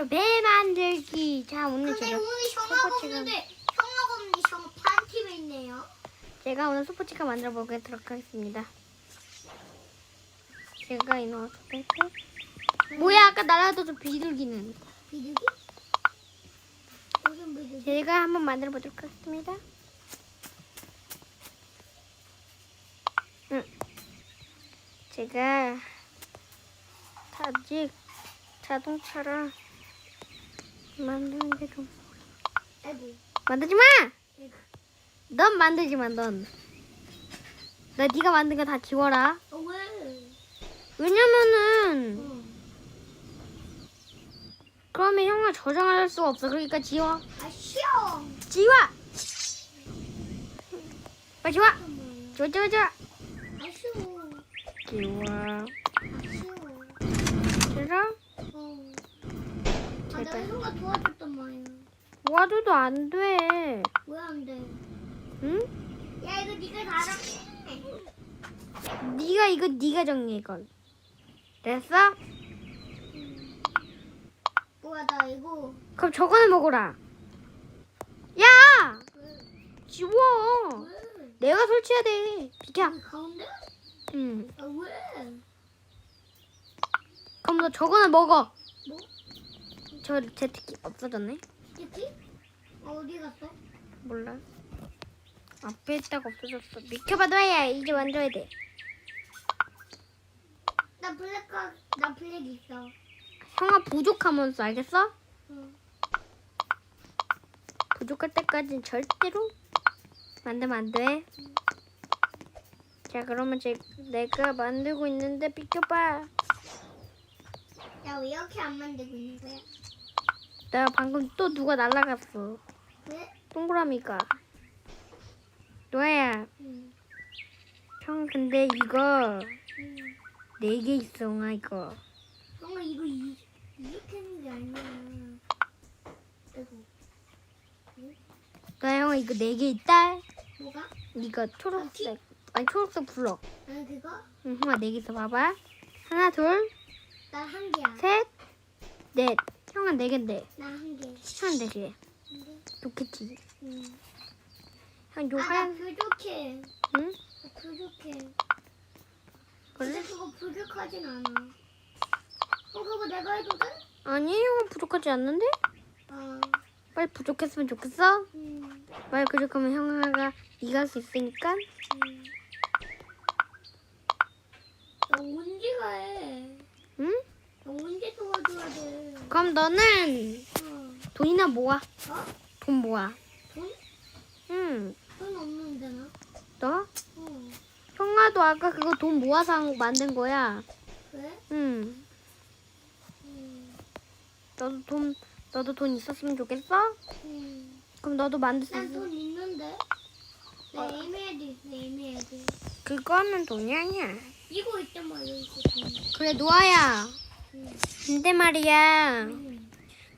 바로 배 만들기. 자, 오늘 근데 제가 오늘 형아가 스포츠가- 없는데 형아가 없는데 형 반팀에 있네요. 제가 오늘 스포츠카 만들어 보도록 하겠습니다. 제가 이 넣어서 뺄게. 뭐야, 아까 날아다던 비둘기는. 비둘기? 무슨 비둘기? 제가 한번 만들어 보도록 하겠습니다. 응. 제가 아직 자동차를 만드는 게 좀. 만들지 마. 넌 만들지 마, 넌. 나 네가 만든 거 다 지워라. 어, 왜? 왜냐면은 어. 그러면 형아 저장할 수가 없어. 그러니까 지워. 아 쉬어. 지워. 빨리 지워. 지워, 지워, 지워. 아 쉬워. 지워. 싫어? 어. 내가 형아 도와줬단 말이야. 도와줘도 안 돼. 왜 안 돼? 응? 야 이거 네가 다 정해. 네가 이거 네가 정리해 이건. 됐어? 뭐야 나 이거. 그럼 저거는 먹어라. 야! 왜? 지워. 왜? 내가 설치해야 돼. 비켜. 여기 가운데? 응. 아 왜? 그럼 너 저거는 먹어. 뭐? 저 제트기 없어졌네. 어, 어디 갔어? 몰라. 앞에 있다가 없어졌어. 비켜봐 너야 이제 만들어야 돼. 나 블랙 가, 나 블랙 있어. 형아 부족하면서 알겠어? 응. 부족할 때까지는 절대로 만들면 안 돼. 자 그러면 제 내가 만들고 있는데 비켜봐. 야, 왜 이렇게 안 만들고 있는 거야? 나 방금 또 누가 날라갔어. 왜? 동그라미가. 노아야, 응. 형 근데 이거 응. 네개 있어, 아 이거. 형아, 이거 이, 이렇게 하는 게 아니야. 아이고, 노아 형아 이거 네 개 있다. 뭐가? 이거 초록색 아니 초록색 불러. 아, 그거? 응, 형아 네개 있어 봐봐. 하나, 둘, 나 한 개야. 셋, 넷. 형아 네 개인데 나 한 개. 시간 네 개. 한 개? 좋겠지. 응. 형요 아, 나 하얀, 부족해. 응? 나 부족해. 근데 그거 부족하진 않아. 어, 그거 내가 해도 돼? 아니 형아 부족하지 않는데? 아, 빨리 부족했으면 좋겠어. 음, 빨리 부족하면 형아가 네가 할 수 있으니까. 음. 나 언제가 해? 언제 도와줘야 돼? 그럼 너는 어. 돈이나 모아. 어? 돈 모아. 돈? 응. 돈 없는데 나? 너? 어. 형아도 아까 그거 돈 모아서 한거 만든 거야. 왜? 응. 음, 너도 돈 너도 돈 있었으면 좋겠어? 음. 그럼 너도 만들 수 있어. 난돈 있는데? 나 애매해도 있어, 애매해도. 그거는 돈이 아니야. 이거 있단 말이야, 이거 돈. 그래 노아야. 응. 근데 말이야. 응.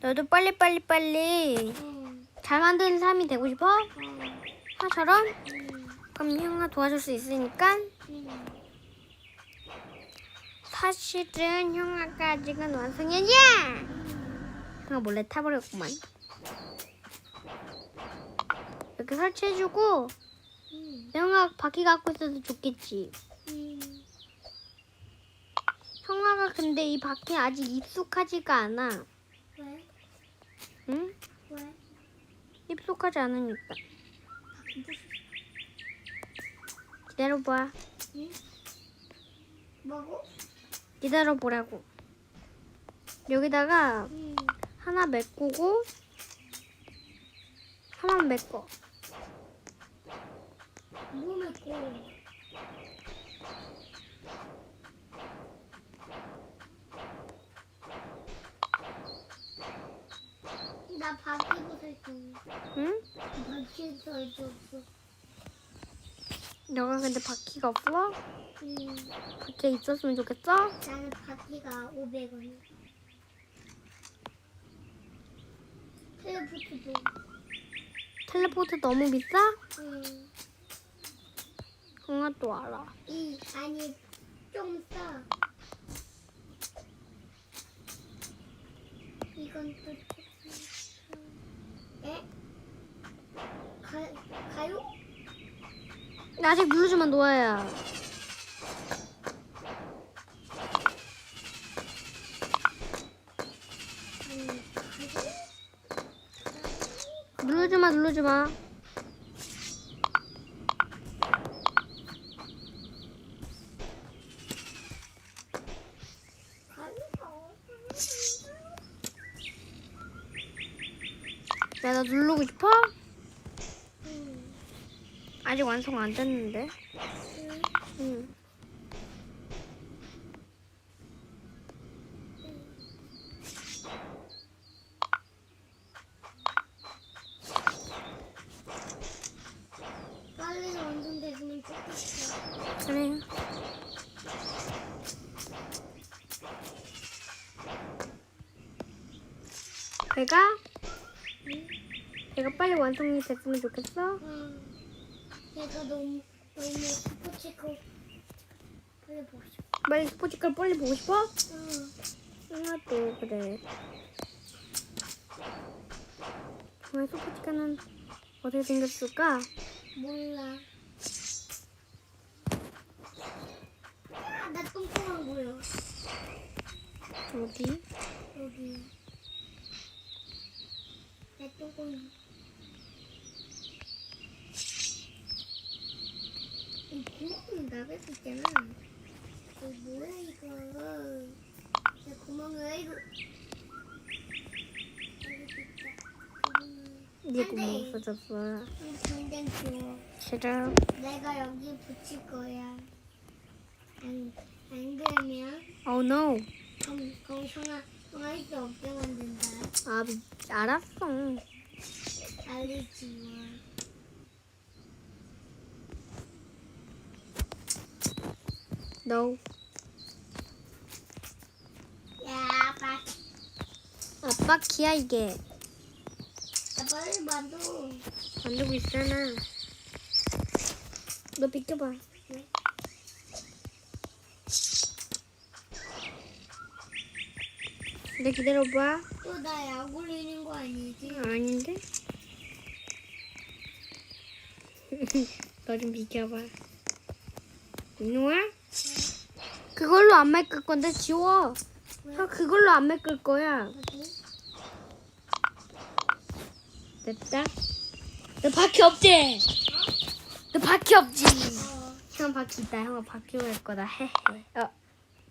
너도 빨리 빨리 빨리 응. 잘 만드는 사람이 되고 싶어? 어. 형아처럼? 응. 그럼 형아 도와줄 수 있으니까. 응. 사실은 형아가 아직은 완성이 아니야. 형아 몰래 타버렸구만. 이렇게 설치해주고 응. 형아 바퀴 갖고 있어도 좋겠지. 응. 형아가 근데 이 바퀴 아직 익숙하지가 않아. 왜? 응? 왜? 익숙하지 않으니까. 기다려봐. 응? 뭐고? 기다려보라고. 여기다가 응. 하나 메꾸고 하나 메꿔. 뭐 맺고? 나 응? 너가 근데 바퀴가 없어? 응. 바퀴 있었으면 좋겠어? 나는 바퀴가 500원. 텔레포트도. 텔레포트 너무 비싸? 응. 또 알아. 이 아니 좀 싸. 이거 이건 또 에? 가 가요? 나 아직 누르지만 놓아야. 아니 가요? 누르지 마 누르지 마. 가요? 야 나 누르고 싶어? 응. 아직 완성 안 됐는데. 응. 응. 빨리 완성됐으면 좋겠어. 그래. 내가 응? 내가 빨리 완성이 됐으면 좋겠어. 응. 내가 너무 너무 스포츠코 빨리 보고 싶어. 빨리 스포츠카 빨리 보고 싶어? 응. 하나도 그래. 정말 스포츠카는 어떻게 생겼을까? 몰라. 아, 나 똥똥한 거야. 어디? 여기. 내 똥똥. 이 구멍이 나갈 수 있잖아. 이거 뭐야 이거? 내 구멍을 이거. 안 구멍 돼. 없어졌어. 이 굉장히 귀여워. 싫어. 내가 여기 붙일 거야. 안, 안 그러면 Oh no. 그럼 그럼 형아 형아 이게 없게 만든다. 아 미- 알았어. 알리지 마. No. 야, 아빠, 아빠 키야 이게. 나 빨리 만두. 만들고 있잖아. 너 비켜봐. 왜? 내 기다려봐. 또 나 약 올리는 거 아니지? 아닌데? 너 좀 비켜봐. 이놈아? 그걸로 안 메꿀 건데 지워. 왜? 형 그걸로 안 메꿀 거야. 됐다. 너 바퀴 없지? 너 바퀴 없지? 어. 형 바퀴 있다. 형아 바퀴로 할 거다. 헤헤. 어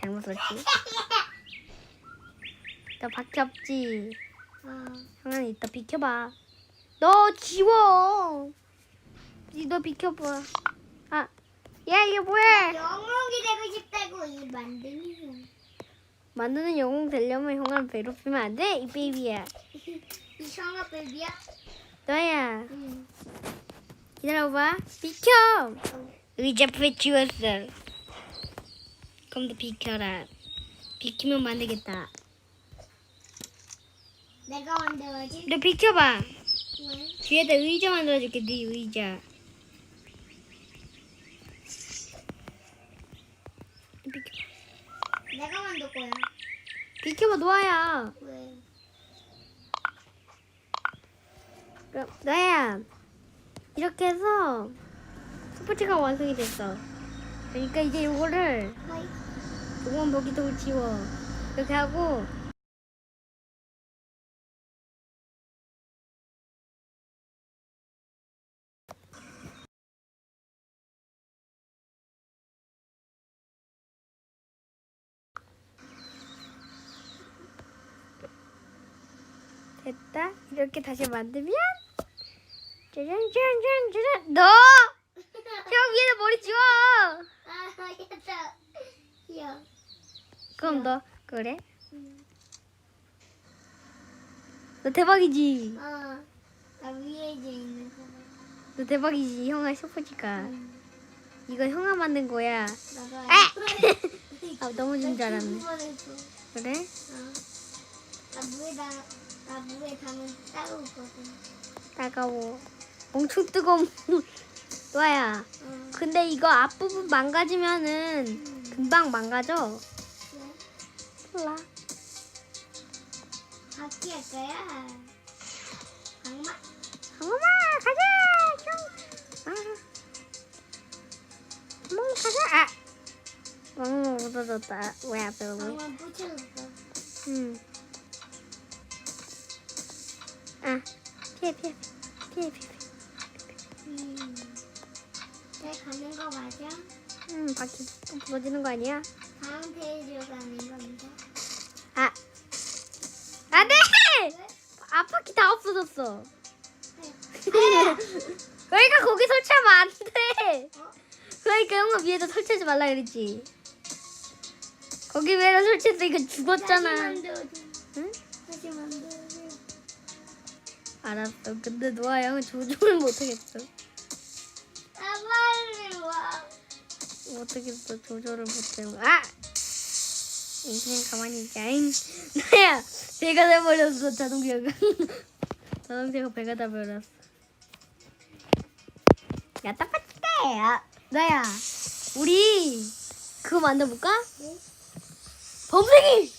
잘못 썼지? 너 바퀴 없지? 어. 형아 이따 비켜봐. 너 지워. 이너 비켜봐. 아, 야 이게 뭐야? 영웅이 되고 싶다고 이 만드는 만드는 영웅 되려면 형아 괴롭히면 안 돼, 이 베이비야. 이 형아 베비야? 너야. 응. 기다려봐. 비켜. 의자 앞에 지웠어. 그럼 너 비켜라. 비키면 만들겠다. 내가 만들어야지. 너 비켜봐. 왜? 뒤에다 의자 만들어줄게, 네 의자. 비켜. 내가 만들 거야. 비켜봐, 노아야. 왜? 그럼 너야. 이렇게 해서 스포츠가 완성이 됐어. 그러니까 이제 요거를 하이. 요건 먹이도 지워. 이렇게 하고 이렇게 다시 만들면 짜잔짠짠짠 너! 형 위에 머리 지워! 아. 그럼 너 그래? 응. 너 대박이지? 어. 나 위에 이제 있는 거. 너 대박이지? 형아 슈퍼치카 응. 이거 형아 만든 거야 나도 아! 아 넘어진 줄 알았네. 그래? 어. 나 물에다 나 물에 담은 따가웠거든. 따가워 엄청 뜨거운 너야 어. 근데 이거 앞부분 망가지면은 금방 망가져 그래? 몰라 아, 바퀴 할 거야. 악마. 엄마 가자. 좀. 아. 멍 가자. 아. 멍 묻어졌다. 왜 앞에 오고? 악마 붙여줬어. 응. 아. 피해 피해 피해 피해. 음. 내 가는 거 맞아? 응 바퀴 또 부러지는 거 아니야? 다음 페이지로 가는 건데. 아. 안돼. 왜? 앞바퀴 다 없어졌어. 그러니까 거기 설치하면 안 돼. 어? 그러니까 형아 위에다 설치하지 말라 그랬지. 거기 위에다 설치했으니까 다시 죽었잖아. 만들어줘. 알았어. 근데 노아 형은 조종을 못하겠어. 아 빨리 와. 못하겠어. 조절을 못해. 아! 그냥 가만히 있자. 잉. 나야 배가 돼버렸어 자동차가. 자동차가 배가 돼버렸어. 야 딱딱해. 야 나야 우리 그거 만들어볼까? 네? 범생이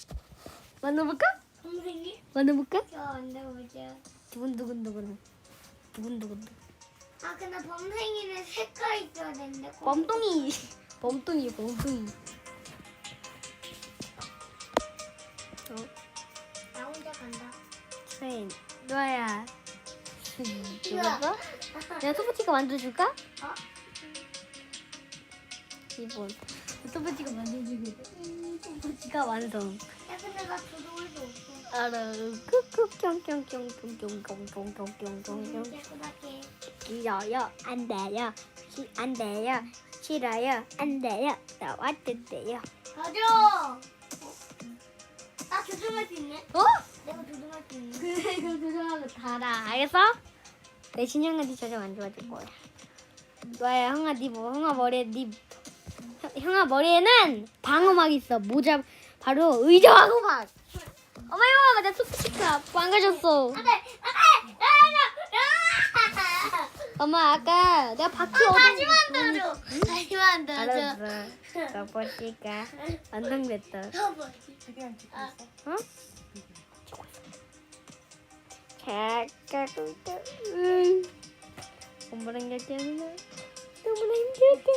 만들어볼까? 선생님? 만들어볼까? 저 만들어보자. 두근두근두근 두근두근 아 근데 범생이는 색깔 있어야 되는데. 범똥이 범똥이 범똥이 어? 나 혼자 간다. 트레인 이거. 죽었어? 내가 소프치가 만들어줄까? 어? 기본 소프치가 만들어주게 소프치가 완성 야 근데 나수 없어. 알아 뿅뿅뿅뿅뿅뿅뿅뿅뿅뿅 깨끗하게. 싫어요 안 돼요 시, 안 돼요 싫어요 안 돼요 나왔던데요 가져. 나 조종할 수 있네. 어? 내가 조종할 수 있네. 그래 이거 조정하고 달아 알겠어? 대신 형아 네 조정 안 좋아질 거야 너야 형아 네 뭐 형아 머리에 네 형- 형아 머리에는 방어막 있어 모자 바로 의자 방어막 어머 이거 나 소프치카 망가졌어 안돼 안돼. 야야야. 엄마 아까 내가 바퀴 아, 다시 만들어줘. 다시 만들어줘. 알았어 소프치카 완성됐다 아, 어? 잠깐 응. 엄마랑 얘기하면 너무나 힘들다.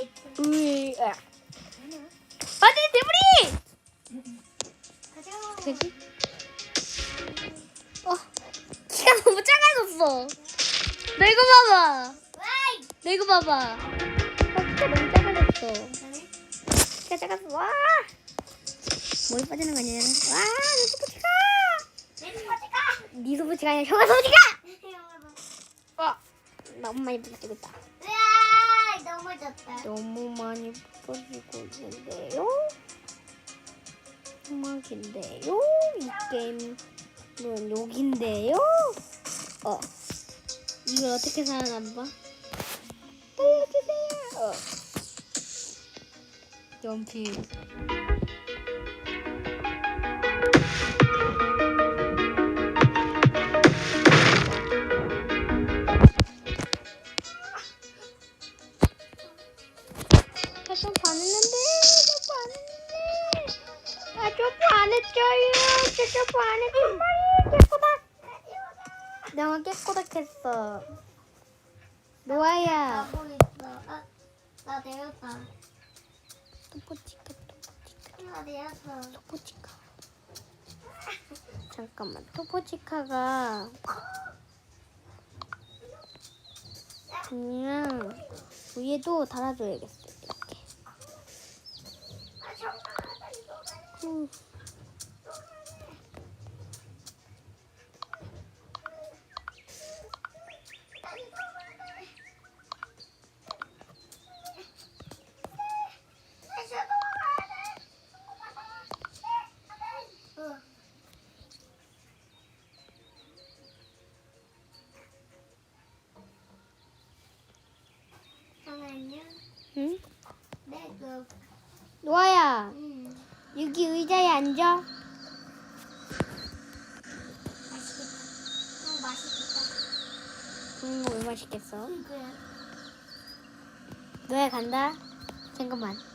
봐봐. 어, 키가 너무 작아졌어. 키가 작았어. 와. 머리 빠지는 거 아니야? 와, 내 소프치가. 내 스포츠카. 네 소프치가 아니라 형아 소프치가. 어. 너무 많이 부서지고 있다. 으아, 넘어졌다. 너무 많이 부서지고 있는데요. 음악인데요. 이 게임은 욕인데요. 어. 이걸 어떻게 살아남아? 알려주세요. 어. 연필. 좀 반했는데, 점프 안 했는데. 아, 점프 안 했죠요. 저 점프 안 했단 말이에요. 깨꼬닥. 내가 깨꼬닥했어. 노아야. 가고 있어. 아, 나 내렸다. 토포치카, 토포치카, 나 내렸어. 토포치카. 잠깐만, 토포치카가 그냥 위에도 달아줘야겠어. 이렇게. 아, 잠깐만. 이거. 후. 다시 넘어가야 돼. 어. 잠깐만요. 응? 네, 그, 노아야, 음, 여기 의자에 앉아. 맛있겠다. 어, 맛있겠다. 음, 뭘 맛있겠어? 그래. 노아 간다. 잠깐만. 야!